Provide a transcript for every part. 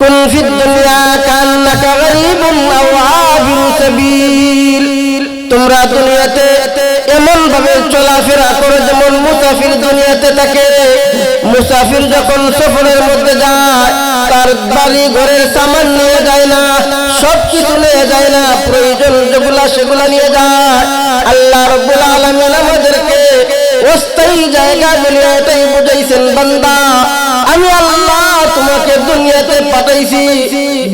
كن في الدنيا كأنك غريب أو عابر سبيل তোমরা দুনিয়াতে এমন ভাবে চলাফেরা করে যেমন মুসাফির দুনিয়াতে থাকে মুসাফির যখন সফরের মধ্যে যায় তার বাড়ি ঘরের সামান নিয়ে যায় না সব কিছু নিয়ে যায় না প্রয়োজন যেগুলা সেগুলা নিয়ে যায় আল্লাহ রব্বুল আলমিন আমাদেরকে অস্থায়ী জায়গা দুনিয়াটাই বুঝাইছেন বান্দা আমি আল্লাহ তোমাকে দুনিয়াতে পাঠাইছি।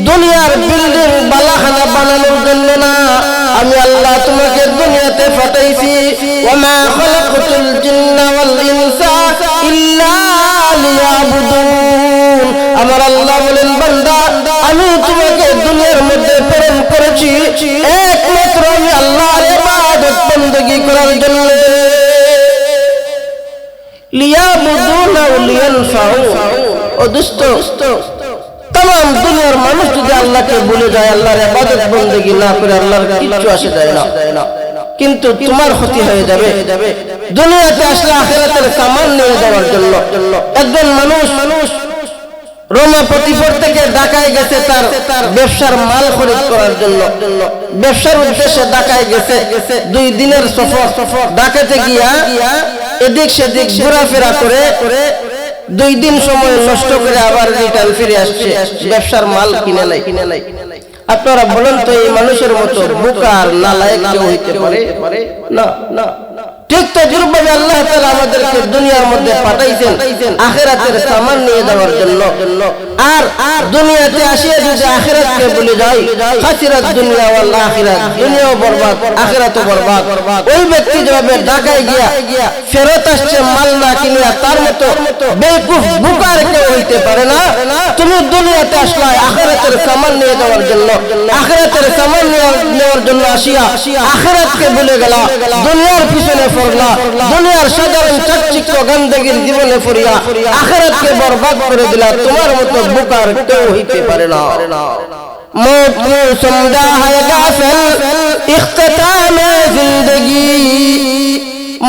দুনিয়ার বিল্ডিং, বালাখানা বানানোর জন্য না। আমি আল্লাহ তোমাকে দুনিয়াতে পাঠাইছি। ওমা খলাকতুল জিন্না ওয়াল ইনসা ইল্লা লিয়াবুদুন। আমার আল্লাহ বলেন, বান্দা, আমি তোমাকে দুনিয়ার মধ্যে প্রেরণ করেছি। একমাত্র আমি আল্লাহর ইবাদত বندگی করার জন্য। লিয়াবুদুন ওয়া লিয়ানফাউ। দুনিয়ার মানুষ যদি আল্লাহকে বলে যায়, আল্লাহর আবাদত বন্দেগি না করে আল্লাহর কিচ্ছু আসে যায় না। কিন্তু তোমার ক্ষতি হয়ে যাবে। দুনিয়াতে আসলে আখেরাতের সামান নিয়ে যাওয়ার জন্য। একজন মানুষ মানুষ রোমা প্রতিপর থেকে গেছে তার ব্যবসার মাল খরিদ করার জন্য। ব্যবসার উদ্দেশ্যে ডাকায় গেছে। দুই দিনের সফর। সফর ডাকাতে গিয়া এদিক সেদিক ঘোরাফেরা করে দুই দিন সময় নষ্ট করে আবার রিটার্ন ফিরে আসছে। ব্যবসার মাল কিনে নাই। কিনে নাই আপনারা বলেন তো এই মানুষের মতো বুকার নালায় কেউ হইতে পারে? না না। ঠিক তো যেরূপভাবে আল্লাহ তাআলা আমাদেরকে দুনিয়ার মধ্যে পাঠাইছেন, আখেরাতের সামান নিয়ে যাওয়ার জন্য। আর দুনিয়াতে আসিয়া যদি আখেরাতকে বলে যাই খাসিরাত দুনিয়া ওয়াল আখিরাত, দুনিয়াও বরবাদ, আখিরাতও বরবাদ। ওই ব্যক্তি যেভাবে ঢাকায় গিয়া ফেরত আসছে, মাল না কিনিয়া, তার মতো বেকুফ বুকার কেউ হইতে পারে না। তুমি দুনিয়াতে আসলে, আখেরাতের সামান নিয়ে যাওয়ার জন্য। আখেরাতের সামান নেওয়ার জন্য আসিয়া আখেরাতকে ভুলে গেলা। দুনিয়ার পিছনে পড়লা দুনিয়ার সাধারণ চাকচিক্য গান্ধাগির জীবনে পড়িয়া আখেরাতকে বরবাদ করে দিলা، তোমার মতো বোকার কেউ হইতে পারে না। موت میں سمجھا ہے غافل اختتام زندگی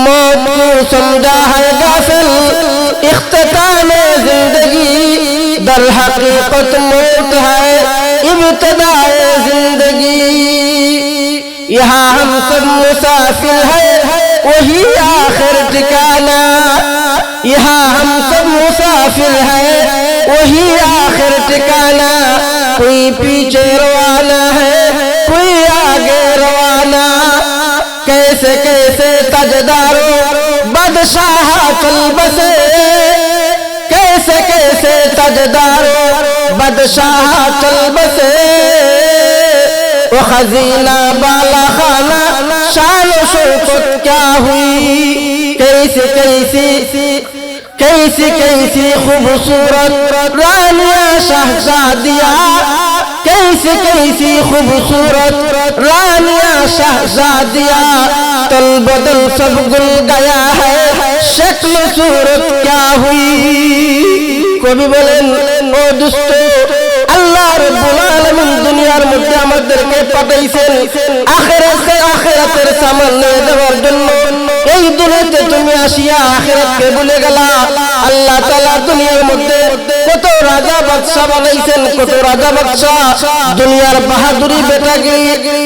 موت میں سمجھا ہے غافل اختتام زندگی در حقیقت موت ہے ابتدا زندگی یہاں ہم سب مسافر ہیں وہی آخر ٹھکانا یہاں ہم سب مسافر ہیں۔ وہی آخر ٹھکانا کوئی پیچھے روانا ہے، کوئی آگے روانا کیسے کیسے تجدارو بادشاہ چل بسے۔ کیسے کیسے تجدارو بادشاہ چل بسے۔ ও খাজিনা বালা খানা শান শৌকত ক্যা হুই कैसी कैसी कैसी कैसी खूबसूरत रानिया शहजादिया कैसी कैसी खूबसूरत रानिया शहजादिया तल बदल सब गुल गया है शक्ल सूरत क्या हुई कभी बोले ओ दुष्टो अल्लाह रब्बुल আলামিন দুনিয়ার মধ্যে আমাদেরকে পাঠাইছেন। আখিরাতে আখিরাতের সামান নিয়ে যাওয়ার জন্য। এই দুনিয়াতে তুমি আসিয়া আখিরাতকে ভুলে গেলা। আল্লাহ তাআলা দুনিয়ার মধ্যে কত রাজা বাদশা বানাইছেন, কত রাজা বাদশা দুনিয়ার বাহাদুরি বেটাগিরি,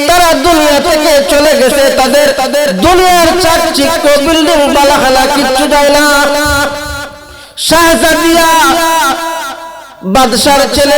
তারা দুনিয়া থেকে চলে গেছে, তাদের তাদের দুনিয়ার চাকচিক্য বিল্ডিং বালাখানা কিচ্ছু যায় না। শাহজাদিয়া, বাদশার ছেলে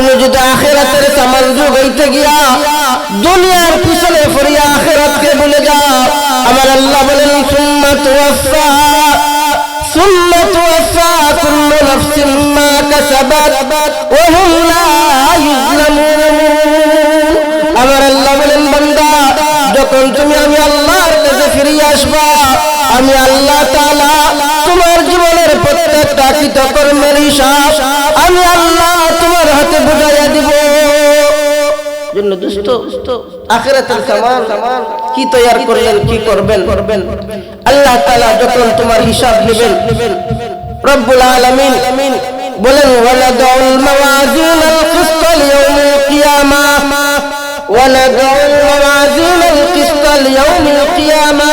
তুমি যদি আখেরাতের সামান যুগাইতে গিয়া দুনিয়ার পিছনে ফরিয়া আখেরাতকে বলে যা আমার আল্লাহ বলেন, সুম্মা তুওয়াফা সুম্মা তুওয়াফা কুল্লু নাফসিন আমার আল্লাহ বলেন, বান্দা, যখন তুমি আমি আল্লাহর কাছে ফিরে আসবা আমি আল্লাহ তাআলা তোমার জীবনের প্রত্যেকটা কৃতকর্মের হিসাব আমি আল্লাহ তোমার হাতে বুঝাইয়া দিব। জন্য দুষ্ট আখিরাতের সামান কি তৈয়ার করলেন কি করবেন করবেন? আল্লাহ তাআলা যখন তোমার হিসাব নেবেন রব্বুল আলামিন বলেন ওয়ালাদাউল মাওয়াজিনাল কিসত লিয়াউমিল কিয়ামা। ওয়ালাদাউল মাওয়াজিনাল কিসত লিয়াউমিল কিয়ামা।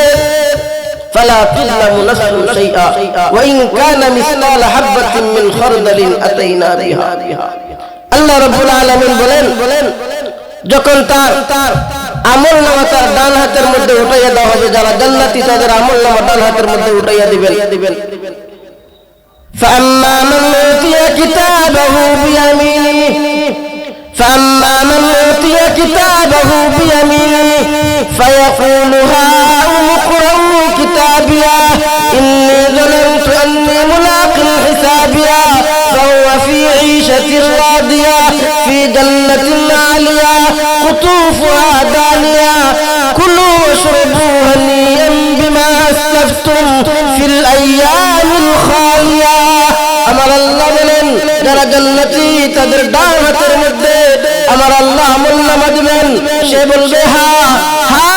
فلا تظلم نفس شيئا وإن كان مثقال حبة من خردل أتينا بها আল্লাহ রব্বুল আলামিন বলেন বলেন যখন তার তার আমল নামা তার ডান হাতের মধ্যে উঠাইয়া দেওয়া হবে যারা জান্নাতি তাদের আমল নামা ডান হাতের মধ্যে উঠাইয়া দিবেন দিবেন فأما من أوتي كتابه بيمينه فأما من أوتي كتابه بيمينه فيقول هاؤم اقرءوا كتابيا إني ظننت أني ملاق حسابيا فهو في عيشة راضية في جنة عالية قطوفها دانية كلوا واشربوا هنيئا بما أسلفتم في الأيام الخالية আমার আল্লাহ বলেন যারা জান্নাতি তাদের ডান হাতের মধ্যে আমার আল্লাহ আমল নামা দিবেন সে বলবে হা হা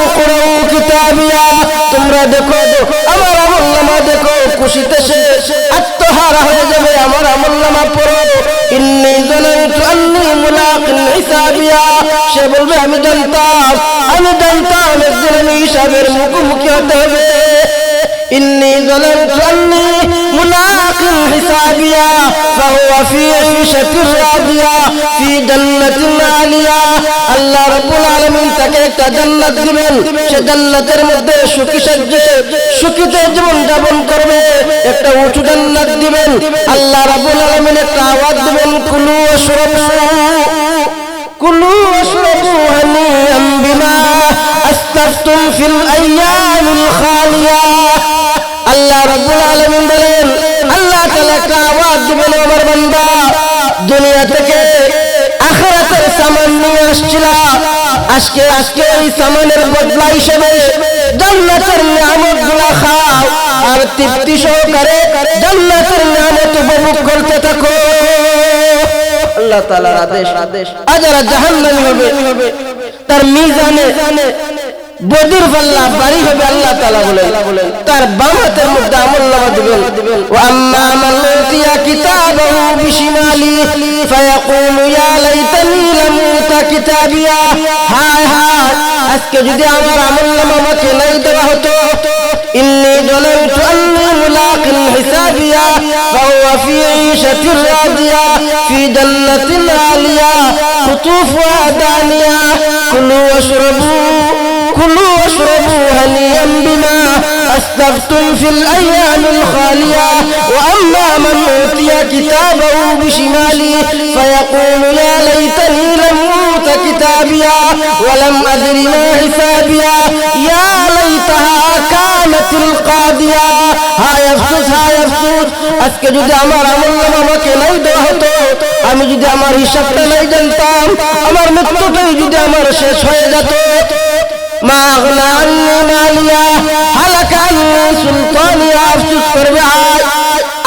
মুকরাউ কিতাবিয়া তোমরা দেখো আমার আমল নামা দেখো, খুশিতে সে আত্মহারা হয়ে যাবে, আমার আমল নামা পড়ো। ইন্নি জানাইতু আন্নি মুলাকিন হিসাবিয়া সে বলবে, আমি জানতাম আমি জানতাম একদিন আমি হিসাবের মুখোমুখি হতে হবে। إني ظننت أني ملاق حسابيا فهو في عيشة راضية في جنة عالية আল্লাহ রব্বুল আলামিন তাকে একটা জান্নাত দিবেন সে জান্নাতের মধ্যে সুখী সজ্জে সুখীতে জীবন যাপন করবে একটা উঁচু জান্নাত দিবেন আল্লাহ রাব্বুল আলামিন একটা আওয়াজ দিবেন কুলু ওয়াশরাবু কুলু ওয়াশরাবু হানিয়াম বিমা আস্তাফতুম ফিল আইয়ামিল খালিয়া আল্লাহ রাব্বুল আলামিন বলেন, আল্লাহ তাআলা একটা আওয়াজ দিবেন আমার বান্দা। দুনিয়া থেকে আখিরাতের সামান নিয়ে আসছিলা। আজকে আজকে এই সামানের বদলা হিসেবে জান্নাতের নিয়ামতগুলা খাও আর তৃপ্তি সহকারে জান্নাতের নিয়ামত উপভোগ করতে থাকো। আল্লাহ তাআলার আদেশ আদেশ আজারা জাহান্নামী হবে, তার মিজানে বদির পাল্লা বাড়ি হবে আল্লাহ তাআলা বলেন তার বাম হাতের মধ্যে আমল নামা দিবেন ওয়া আম্মা মান উতিয়া কিতাবাহু বিশিমালি ফায়াকুলু ইয়া লাইতানি লাম উতা কিতাবিয়া হায় হায় আজকে যদি আমার আমল নামা আমাকে নাই দেওয়া হতো ইন্নি জানাইতু আন্নি মুলাকিন হিসাবিয়া ফাহুয়া ফি ঈশাতির রাদিয়া ফি জান্নাতিন আলিয়া কুতুফুহা দানিয়া কুলু ওয়াশরাবু كلوا واشربوا هنيئا بما أسلفتم في الأيام الخالية وأما من أوتي كتابه بشماله فيقول يا ليتني لم أوت كتابيا ولم أدر ما حسابيا يا ليتها كانت القاضية হায় আফসোস হায় আফসোস আজকে যদি আমার আমল নাম আমাকে নাই দেওয়া হতো আমি যদি আমার হিসাবটা নাই জানতাম আমার মৃত্যুটাই যদি আমার শেষ হয়ে যেত মা আগনা সুলতানি আফসোস করবে আজ।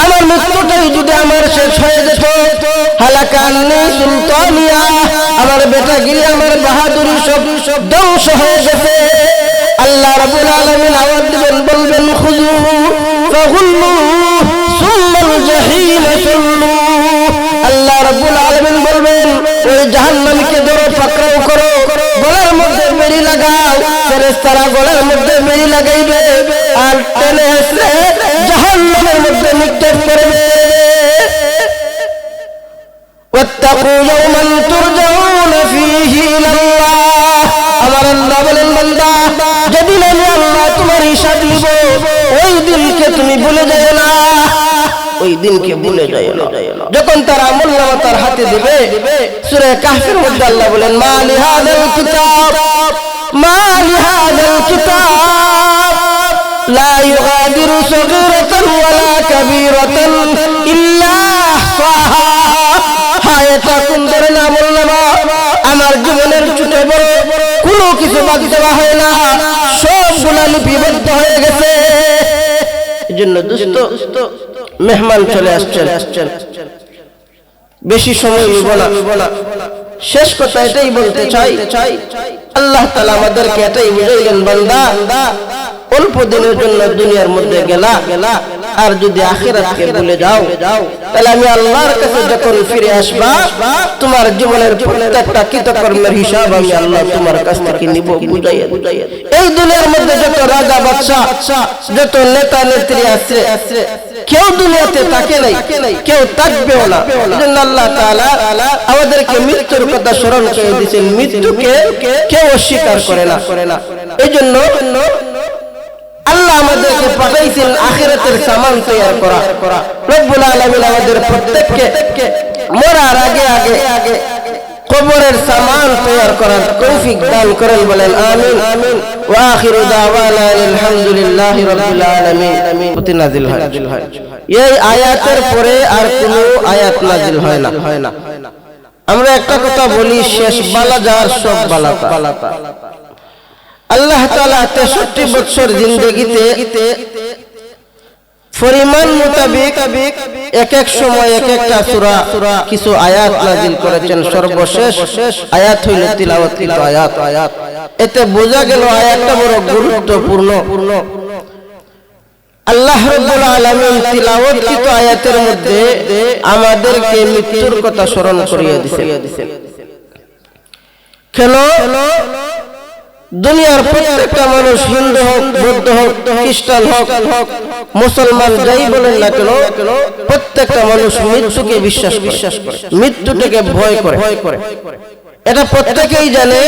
আমার মৃত্যুটাই যদি আমার শেষ হয়ে যেত হালাক আন্নি সুলতানিয়া আমার বেটাগিরি, আমার বাহাদুরি সব সব ধ্বংস হয়ে গেছে। আল্লাহ রাব্বুল আলামিন আওয়াজ দিবেন, বলবেন খুজু ফাগুল্লু সুম্মাল জাহিম সুল্লু। আল্লাহ রাব্বুল আলামিন বলবেন, ওই জাহান্নামীকে ধরো, পাকড়াও করো। গলার মধ্যে বেড়ি লাগাও। ফেরেশতারা গলার মধ্যে বেড়ি লাগাইবে। আর টেনে হেসে জাহান্নামের মধ্যে নিক্ষেপ করবে واتقوا يوما ترجعون فيه الى الله আমার আল্লাহ বলেন বান্দা যেদিন আমি আল্লাহ তোমার হিসাব নিব ওই দিনকে তুমি ভুলে যাও না ওই দিনকে ভুলে যাও না যখন তার আমল নামা তার হাতে দিবে সূরা কাহফের মধ্যে আল্লাহ বলেন মা লিহাদাল কিতাব মা লিহাদাল কিতাব لا يغادر صغيرة ولا كبيرة إلا أحصاها হায় এটা কোন ধরনের আমল নামা আমার জীবনের ছুটে বড় কোনো কিছু বাদ দেওয়া হয় না সবগুলা লিপিবদ্ধ হয়ে গেছে এই জন্য দুস্থ মেহমান চলে আসছেন আসছেন বেশি সময় নিব না শেষ কথা এটাই বলতে চাই আল্লাহ তালা আমাদেরকে এটাই বুঝাইলেন বান্দা অল্প দিনের জন্য দুনিয়ার মধ্যে গেলা। গেলা আর যদি আখিরাতকে ভুলে যাও, তাহলে আমি আল্লাহর কাছে যখন ফিরে আসবা, তোমার জীবনের প্রত্যেকটা কৃতকর্মের হিসাব আমি আল্লাহ তোমার কাছ থেকে নিব, বুঝাইয়া বুঝাইয়া এই দুনিয়ার মধ্যে যত রাজা বাদশাহ, যত নেতা নেত্রী আছে, কেউ দুনিয়াতে তাকে নাই, কেউ তাকবেও না। এজন্য আল্লাহ তাআলা আমাদেরকে মৃত্যুর কথা স্মরণ করে দিয়েছেন, মৃত্যুকে কেউ অস্বীকার করে না করে না। এই জন্য আল্লাহ আমাদেরকে পাঠাইছেন আখিরাতের সামান তৈরি করা। রব্বুল আলামিন আমাদের প্রত্যেককে মরার আগে আগে আগে কবরের সামান তৈরি করার তৌফিক দান করেন বলেন, আমিন। আমিন ওয়া আখিরু দাওয়ানা রাব্বিল আলামিন। প্রতি হয়। এই আয়াতের পরে আর কোনো আয়াত নাজিল হয় না হয় না। আমরা একটা কথা বলি, শেষ বালা যার সব বালাতা। আল্লাহ তালা তেষট্টি বছর জিন্দগিতে পরিমাণ মোতাবেক এক এক সময় এক একটা সুরা, কিছু আয়াত নাজিল করেছেন। সর্বশেষ আয়াত হইল আয়াত আয়াত। এতে বোঝা গেল আয়াতটা বড় গুরুত্বপূর্ণ। পূর্ণ আল্লাহ রাব্বুল আলামিন আয়াতের মধ্যে আমাদেরকে মৃত্যুর কথা স্মরণ করিয়ে দিয়েছেন। দুনিয়ার প্রত্যেকটা মানুষ হিন্দু হোক, বৌদ্ধ হোক, খ্রিস্টান হোক, মুসলমান যাই বলেন না কেন, প্রত্যেকটা মানুষ মৃত্যুকে বিশ্বাস বিশ্বাস করে, মৃত্যুটাকে ভয় করে। ভয় করে এটা প্রত্যেকেই জানে,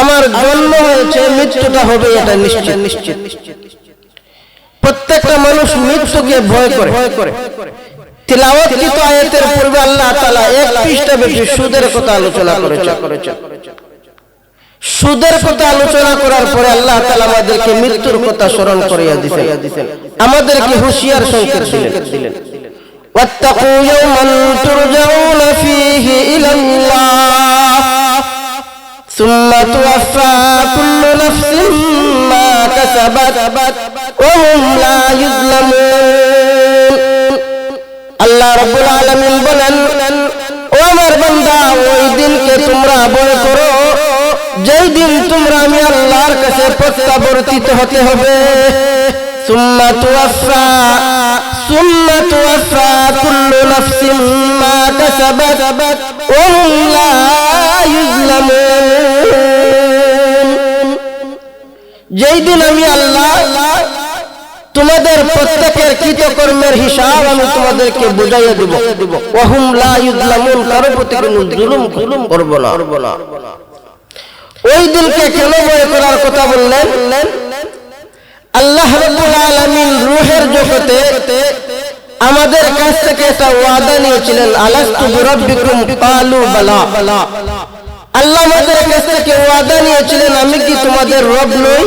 আমার জন্ম হয়েছে, মৃত্যুটা হবে এটা নিশ্চিত। নিশ্চিত প্রত্যেকটা মানুষ মৃত্যুকে ভয় করে। ভয় করে তিলাওয়াতকৃত আয়াতের পূর্বে আল্লাহ তাআলা এক পৃষ্ঠা বেশি সুদের কথা আলোচনা করেছে সুদের কথা আলোচনা করার পরে আল্লাহ তাআলা আমাদেরকে মৃত্যুর কথা স্মরণ করিয়া দিয়েছেন আমাদেরকে হুঁশিয়ার সংকেত দিলেন واتقوا يوما ترجعون فيه إلى الله ثم توفى كل نفس ما كسبت وهم لا يظلمون আল্লাহ রাব্বুল আলামিন বলেন ও আমার বান্দা ওই দিনকে তোমরা ভয় করো যেই দিন তোমরা আমি আল্লাহর কাছে প্রত্যাবর্তিত হতে হবে, সুম্মা তুওয়াফা সুম্মা তুওয়াফা কুল্লু নাফসিন মা কাসাবাত ওয়া হুম লা ইউজলামুন যেই দিন আমি আল্লাহ তোমাদের প্রত্যেকের কৃতকর্মের হিসাব আমি তোমাদেরকে বুঝাইয়া দেব। ওহুম লা ইউজলামুন কারও প্রতি কোনো জুলুম করব না। ওই দিনকে কেন ভয় করার কথা বললেন? আল্লাহ রাব্বুল আলামিন রূহের জগতে আমাদের কাছ থেকে একটা ওয়াদা নিয়েছিলেন, আলাস্তু বিরাব্বিকুম ক্বালু বালা। আল্লাহ আমাদের কাছ থেকে ওয়াদা নিয়েছিলেন, আমি কি তোমাদের রব নই?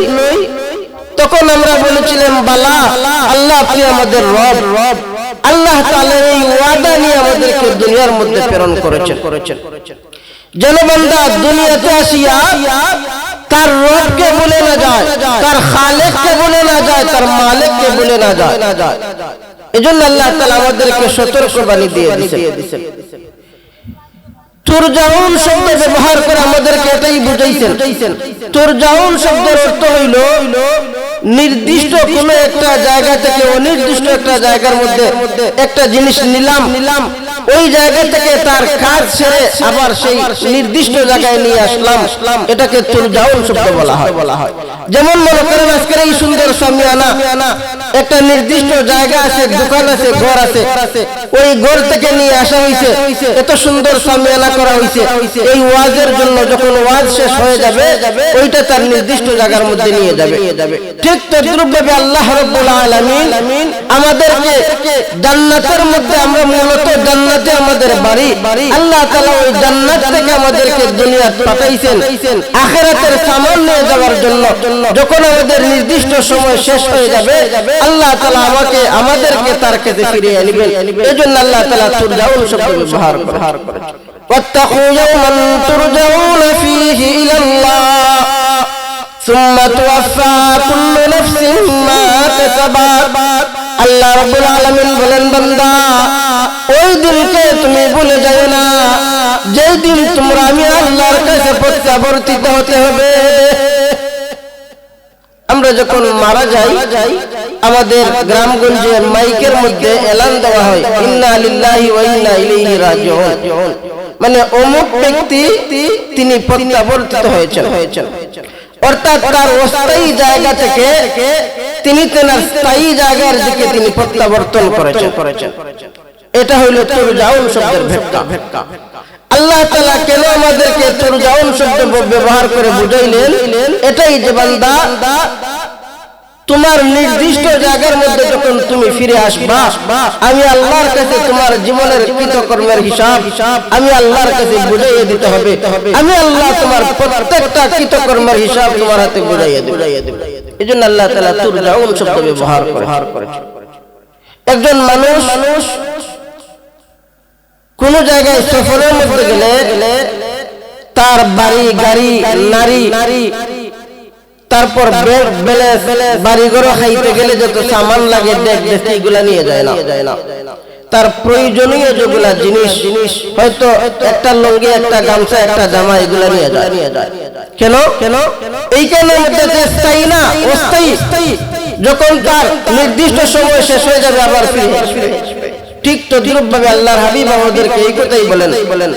তখন আমরা বলেছিলাম, বালা, আল্লাহ আপনি আমাদের রব। রব আল্লাহ তাআলা এই ওয়াদা নিয়ে আমাদেরকে দুনিয়ার মধ্যে প্রেরণ করেছেন করেছেন। যেন বান্দা দুনিয়াতে আসিয়া তার রবকে বলে না যায়, তার খালেককে বলে না যায়, তার মালিককে বলে না যায়। এজন্য আল্লাহ তাআলা আমাদেরকে সতর্ক বাণী দিয়ে দিয়েছেন তুরজাউন শব্দ ব্যবহার করে আমাদেরকে এটাই বুঝাইছেন। তুরজাউন শব্দের অর্থ হইল নির্দিষ্ট কোন একটা জায়গা থেকে অনির্দিষ্ট একটা জায়গার মধ্যে একটা জিনিস নিলাম। নিলাম। ওই জায়গা থেকে তার কাজ সেরে আবার সেই নির্দিষ্ট জায়গায় নিয়ে আসলাম। এটাকে তুরজাউন শব্দ বলা হয়। বলা হয় যেমন মনে করেন আজকের এই সুন্দর সামিয়ানা একটা নির্দিষ্ট জায়গা আছে দোকান আছে ঘর আছে। ওই ঘর থেকে নিয়ে আসা হয়েছে এত সুন্দর সামিয়ানা করা হয়েছে এই ওয়াজের জন্য যখন ওয়াজ শেষ হয়ে যাবে ওইটা তার নির্দিষ্ট জায়গার মধ্যে নিয়ে যাবে। ঠিক তদ্রুপ ভাবে আল্লাহ রাব্বুল আলামিন আমাদেরকে জান্নাতের মধ্যে আমরা মূলত জান্নাতে আমাদের বাড়ি আল্লাহ তাআলা ওই জান্নাত থেকে আমাদেরকে দুনিয়া পাঠাইছেন আখিরাতের সামান নিয়ে যাওয়ার জন্য যখন আমাদের নির্দিষ্ট সময় শেষ হয়ে যাবে আল্লাহ তাআলা আমাকে আমাদেরকে তার কাছে ফিরিয়ে নেবেন এজন্য আল্লাহ তাআলা তুরজাউন শব্দ ব্যবহার করে واتقوا يوما ترجعون فيه إلى الله ثم توفى كل نفس ما كسبت আল্লাহ রাব্বুল আলামিন বলেন বান্দা ওই দিনকে তুমি ভুলে যাও না যেই দিন তোমরা আমি আল্লাহর কাছে প্রত্যাবর্তিত হতে হবে আমরা যখন মারা যাই আমাদের গ্রামগঞ্জে মাইকের মধ্যে এলান দেওয়া হয় ইন্না লিল্লাহি ওয়া ইন্না ইলাইহি রাজিউন মানে অমুক ব্যক্তি তিনি প্রত্যাবর্তিত হয়েছেন হয়েছেন অর্থাৎ তার অস্থায়ী জায়গা থেকে তিনি তেনার স্থায়ী জায়গার দিকে তিনি প্রত্যাবর্তন করেছেন। এটা হইল তোর জাউন শব্দের ভেটকা ভেটকা আল্লাহ তালা কেন আমাদেরকে তোর জাউন শব্দ ব্যবহার করে বুঝাইলেন? এটাই যে বান্দা তোমার নির্দিষ্ট জায়গার মধ্যে যখন তুমি ফিরে আসবা, আমি আল্লাহর কাছে তোমার জীবনের কৃতকর্মের হিসাব, আমি আল্লাহর কাছে বুঝাইয়ে দিতে হবে। আমি আল্লাহ তোমার প্রত্যেকটা কৃতকর্মের হিসাব তোমার হাতে বুঝাইয়ে দেব। এই জন্য আল্লাহ তালা তুর জাউন শব্দ ব্যবহার করে। একজন মানুষ মানুষ কোন জায়গায় সফরের মধ্যে গেলে তার বাড়ি, গাড়ি নারী নারী তারপর বাড়ি ঘর খাইতে গেলে যত সামান লাগে দেখ দেখতে এগুলা নিয়ে যায় না। যায় না। তার প্রয়োজনীয় যেগুলা জিনিস জিনিস হয়তো একটা লঙ্গি একটা গামছা একটা জামা এগুলা নিয়ে যায়। নিয়ে যায় কেন কেন মধ্যে যে স্থায়ী না অস্থায়ী যখন তার নির্দিষ্ট সময় শেষ হয়ে যাবে আবার ফিরে ঠিক তো ভাবে আল্লাহর হাবিব আমাদেরকে এই কথাই বলেন। বলেন।